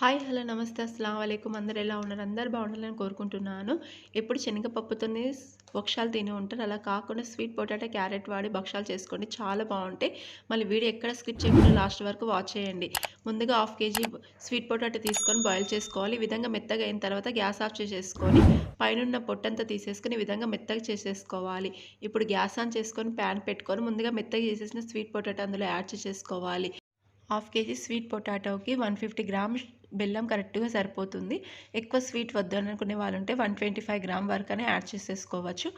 Hi hello నమస్తే అస్సలం అయికం అందరు ఎలా ఉన్నారు? అందరు బాగుండాలని కోరుకుంటున్నాను. ఎప్పుడు శనగపప్పుతోనే భక్షాలు తిని ఉంటారు. అలా కాకుండా స్వీట్ పొటాటో క్యారెట్ వాడి భక్షాలు చేసుకోండి. చాలా బాగుంటాయి. మళ్ళీ వీడియో ఎక్కడ స్కిప్ చేయకుండా లాస్ట్ వరకు వాచ్ చేయండి. ముందుగా హాఫ్ కేజీ స్వీట్ పొటాటో తీసుకొని బాయిల్ చేసుకోవాలి. ఈ విధంగా మెత్తగా అయిన తర్వాత గ్యాస్ ఆఫ్ చేసేసుకొని పైన పొట్టంతా తీసేసుకొని ఈ విధంగా మెత్తగా చేసేసుకోవాలి. ఇప్పుడు గ్యాస్ ఆన్ చేసుకొని ప్యాన్ పెట్టుకొని ముందుగా మెత్తగా చేసేసిన స్వీట్ పొటాటో అందులో యాడ్ చేసేసుకోవాలి. హాఫ్ కేజీ స్వీట్ పొటాటోకి వన్ ఫిఫ్టీ గ్రామ్స్ బెల్లం కరెక్ట్గా సరిపోతుంది. ఎక్కువ స్వీట్ వద్దు అనుకునే వాళ్ళు ఉంటే వన్ ట్వంటీ ఫైవ్ గ్రామ్ వరకనే యాడ్ చేసేసుకోవచ్చు.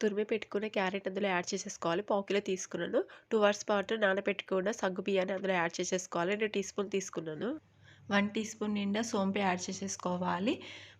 తురిమి పెట్టుకునే క్యారెట్ అందులో యాడ్ చేసేసుకోవాలి. పావుకిలో తీసుకున్నాను. టూ అవర్స్ పాటు నానబెట్టుకున్న సగ్గు బియ్యాన్ని అందులో యాడ్ చేసేసుకోవాలి. రెండు టీ స్పూన్ తీసుకున్నాను. వన్ టీ స్పూన్ నిండా సోంపు యాడ్ చేసేసుకోవాలి.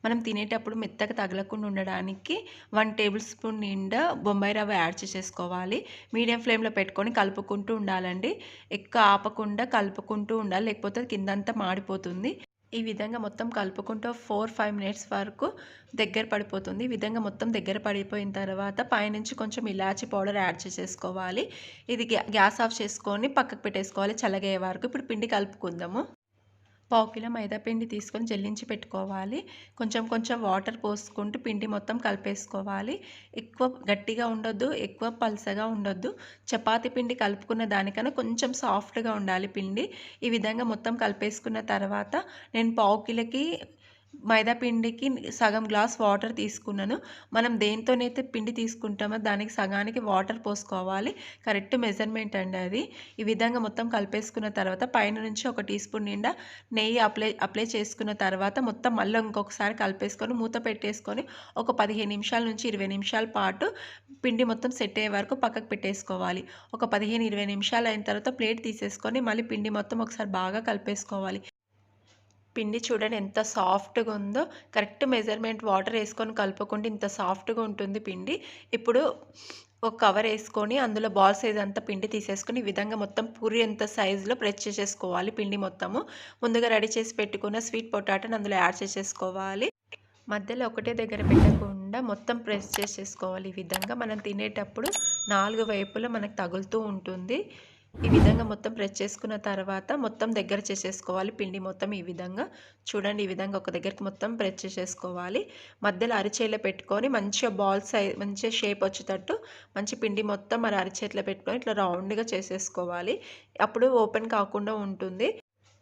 మనం తినేటప్పుడు మెత్తగా తగలకుండా ఉండడానికి వన్ టేబుల్ స్పూన్ నిండా బొంబాయి రవ్వ యాడ్ చేసేసుకోవాలి. మీడియం ఫ్లేమ్లో పెట్టుకొని కలుపుకుంటూ ఉండాలండి. ఎక్కువ ఆపకుండా కలుపుకుంటూ ఉండాలి లేకపోతే కిందంతా మాడిపోతుంది. ఈ విధంగా మొత్తం కలుపుకుంటూ ఫోర్ ఫైవ్ మినిట్స్ వరకు దగ్గర పడిపోతుంది. ఈ విధంగా మొత్తం దగ్గర పడిపోయిన తర్వాత పైనుంచి కొంచెం ఇలాచి పౌడర్ యాడ్ చేసేసుకోవాలి. ఇది గ్యాస్ ఆఫ్ చేసుకొని పక్కకు పెట్టేసుకోవాలి. చల్లగయ్యే వరకు. ఇప్పుడు పిండి కలుపుకుందాము. పావు కిలో తీసుకొని జల్లించి పెట్టుకోవాలి. కొంచెం కొంచెం వాటర్ పోసుకుంటూ పిండి మొత్తం కలిపేసుకోవాలి. ఎక్కువ గట్టిగా ఉండొద్దు ఎక్కువ పలసగా ఉండొద్దు. చపాతీ పిండి కలుపుకున్న దానికన్నా కొంచెం సాఫ్ట్గా ఉండాలి పిండి. ఈ విధంగా మొత్తం కలిపేసుకున్న తర్వాత నేను పావు కిలోకి మైదాపిండికి సగం గ్లాస్ వాటర్ తీసుకున్నాను. మనం దేంతోనైతే పిండి తీసుకుంటామో దానికి సగానికి వాటర్ పోసుకోవాలి. కరెక్ట్ మెజర్మెంట్ అండి అది. ఈ విధంగా మొత్తం కలిపేసుకున్న తర్వాత పైన నుంచి ఒక టీ స్పూన్ నిండా నెయ్యి అప్లై అప్లై చేసుకున్న తర్వాత మొత్తం మళ్ళీ ఇంకొకసారి కలిపేసుకొని మూత పెట్టేసుకొని ఒక పదిహేను నిమిషాల నుంచి ఇరవై నిమిషాల పాటు పిండి మొత్తం సెట్ అయ్యే వరకు పక్కకు పెట్టేసుకోవాలి. ఒక పదిహేను ఇరవై నిమిషాలు అయిన తర్వాత ప్లేట్ తీసేసుకొని మళ్ళీ పిండి మొత్తం ఒకసారి బాగా కలిపేసుకోవాలి. పిండి చూడండి ఎంత సాఫ్ట్గా ఉందో. కరెక్ట్ మెజర్మెంట్ వాటర్ వేసుకొని కలుపుకుంటే ఇంత సాఫ్ట్గా ఉంటుంది పిండి. ఇప్పుడు ఒక కవర్ వేసుకొని అందులో బాల్ సైజ్ అంతా పిండి తీసేసుకొని ఈ విధంగా మొత్తం పూరి ఎంత సైజులో ప్రెస్ చేసేసుకోవాలి పిండి మొత్తము. ముందుగా రెడీ చేసి పెట్టుకున్న స్వీట్ పొటాటోని అందులో యాడ్ చేసేసుకోవాలి. మధ్యలో ఒకటే దగ్గర పెట్టకుండా మొత్తం ప్రెస్ చేసేసుకోవాలి ఈ విధంగా. మనం తినేటప్పుడు నాలుగు వైపులా మనకు తగులుతూ ఉంటుంది. ఈ విధంగా మొత్తం ప్రెస్ చేసుకున్న తర్వాత మొత్తం దగ్గర చేసేసుకోవాలి. పిండి మొత్తం ఈ విధంగా. చూడండి ఈ విధంగా ఒక దగ్గరికి మొత్తం ప్రెస్ చేసేసుకోవాలి. మధ్యలో అరిచేలో పెట్టుకొని మంచిగా బాల్ సైజ్ మంచిగా షేప్ వచ్చేటట్టు మంచి పిండి మొత్తం మరి అరిచేతిలో పెట్టుకొని ఇట్లా రౌండ్గా చేసేసుకోవాలి. అప్పుడు ఓపెన్ కాకుండా ఉంటుంది.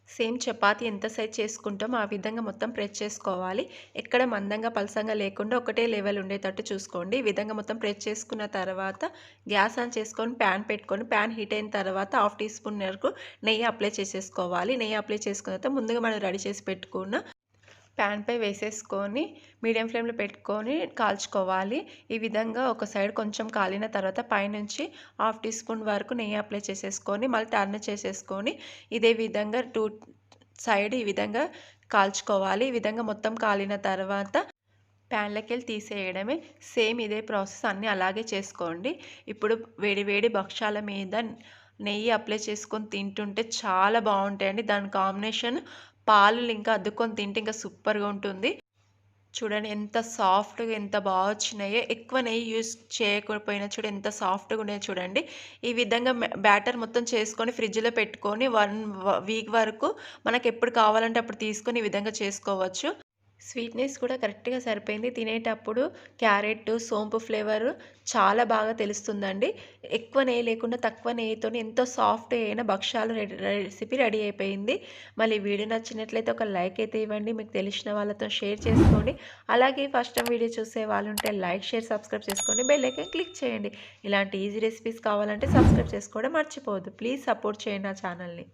సేమ్ చపాతీ ఎంత సైజ్ చేసుకుంటామో ఆ విధంగా మొత్తం ప్రెస్ చేసుకోవాలి. ఎక్కడ మందంగా పలసంగా లేకుండా ఒకటే లెవెల్ ఉండేటట్టు చూసుకోండి. ఈ విధంగా మొత్తం ప్రెస్ చేసుకున్న తర్వాత గ్యాస్ ఆన్ చేసుకొని ప్యాన్ పెట్టుకొని ప్యాన్ హీట్ అయిన తర్వాత హాఫ్ టీ స్పూన్ వరకు నెయ్యి అప్లై చేసేసుకోవాలి. నెయ్యి అప్లై చేసుకున్న తర్వాత ముందుగా మనం రెడీ చేసి పెట్టుకున్న ప్యాన్పై వేసేసుకొని మీడియం ఫ్లేమ్లో పెట్టుకొని కాల్చుకోవాలి. ఈ విధంగా ఒక సైడ్ కొంచెం కాలిన తర్వాత పైనుంచి హాఫ్ టీ స్పూన్ వరకు నెయ్యి అప్లై చేసేసుకొని మళ్ళీ టర్న్ చేసేసుకొని ఇదే విధంగా టూ సైడ్ ఈ విధంగా కాల్చుకోవాలి. ఈ విధంగా మొత్తం కాలిన తర్వాత ప్యాన్లోకి వెళ్ళి తీసేయడమే సేమ్ ఇదే ప్రాసెస్ అన్నీ అలాగే చేసుకోండి. ఇప్పుడు వేడి వేడి భక్షాల మీద నెయ్యి అప్లై చేసుకొని తింటుంటే చాలా బాగుంటాయండి. దాని కాంబినేషన్ పాలు ఇంకా అద్దుకొని తింటే ఇంకా సూపర్గా ఉంటుంది. చూడండి ఎంత సాఫ్ట్గా ఎంత బాగా వచ్చినాయో. ఎక్కువ నెయ్యి యూస్ చేయకపోయినా చూడ ఎంత సాఫ్ట్గా ఉన్నాయో చూడండి. ఈ విధంగా బ్యాటర్ మొత్తం చేసుకొని ఫ్రిడ్జ్లో పెట్టుకొని వన్ వీక్ వరకు మనకు ఎప్పుడు కావాలంటే అప్పుడు తీసుకొని ఈ విధంగా చేసుకోవచ్చు. స్వీట్నెస్ కూడా కరెక్ట్గా సరిపోయింది. తినేటప్పుడు క్యారెట్ సోంపు ఫ్లేవర్ చాలా బాగా తెలుస్తుందండి. ఎక్కువ నెయ్యి లేకుండా తక్కువ నెయ్యితో ఎంతో సాఫ్ట్ అయిన భక్ష్యాలు రెసిపీ రెడీ అయిపోయింది. మళ్ళీ వీడియో నచ్చినట్లయితే ఒక లైక్ అయితే ఇవ్వండి. మీకు తెలిసిన వాళ్ళతో షేర్ చేసుకోండి. అలాగే ఫస్ట్ టైం వీడియో చూసే వాళ్ళు ఉంటే లైక్ షేర్ సబ్స్క్రైబ్ చేసుకోండి. బెల్ ఐకన్ క్లిక్ చేయండి. ఇలాంటి ఈజీ రెసిపీస్ కావాలంటే సబ్స్క్రైబ్ చేసుకోవడం మర్చిపోవద్దు. ప్లీజ్ సపోర్ట్ చేయండి నా ఛానల్ని.